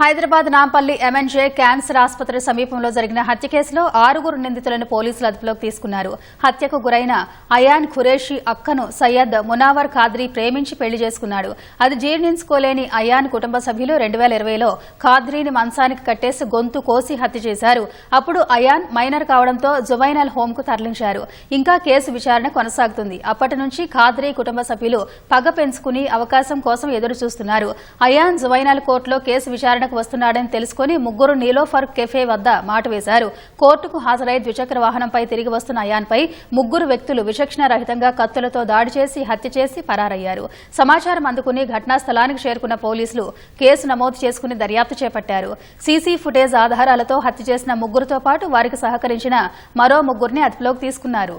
Hyderabad Nampally MNJ cancer ఆసుపత్రి సమీపంలో జరిగిన హత్య కేసులో ఆరుగురు నిందితులను పోలీసులు అదుపులోకి తీసుకున్నారు. హత్యకు గురైన అయాన్ ఖురేషి అక్కను సయ్యద్ మునావర్ ఖాద్రీ ప్రేమించి పెళ్ళి చేసుకున్నాడు. అది జీర్ణించుకోలేని అయాన్ కుటుంబ సభ్యులు రెండు వేల ఇరవైలో ఖాద్రీని మంచానికి కట్టేసి గొంతు కోసి హత్య చేశారు. అప్పుడు అయాన్ మైనర్ కావడంతో జువైనల్ హోమ్కు తరలించారు. ఇంకా కేసు విచారణ కొనసాగుతుంది. అప్పటి నుంచి ఖాద్రీ కుటుంబ సభ్యులు పగ పెంచుకుని అవకాశం కోసం ఎదురు చూస్తున్నారు అయాన్ జువైనల్ కోర్టులో కేసు విచారణ విచారణకు వస్తున్నాడని తెలుసుకుని ముగ్గురు నీలోఫర్ కెఫే వద్ద మాట వేశారు. కోర్టుకు హాజరై ద్విచక్ర వాహనంపై తిరిగి వస్తున్న అయాన్పై ముగ్గురు వ్యక్తులు విచక్షణారహితంగా కత్తులతో దాడి చేసి హత్య చేసి పరారయ్యారు. సమాచారం అందుకుని ఘటనా స్థలానికి చేరుకున్న పోలీసులు కేసు నమోదు చేసుకుని దర్యాప్తు చేపట్టారు. సీసీ ఫుటేజ్ ఆధారాలతో హత్య చేసిన ముగ్గురుతో పాటు వారికి సహకరించిన మరో ముగ్గురిని అదుపులోకి తీసుకున్నారు.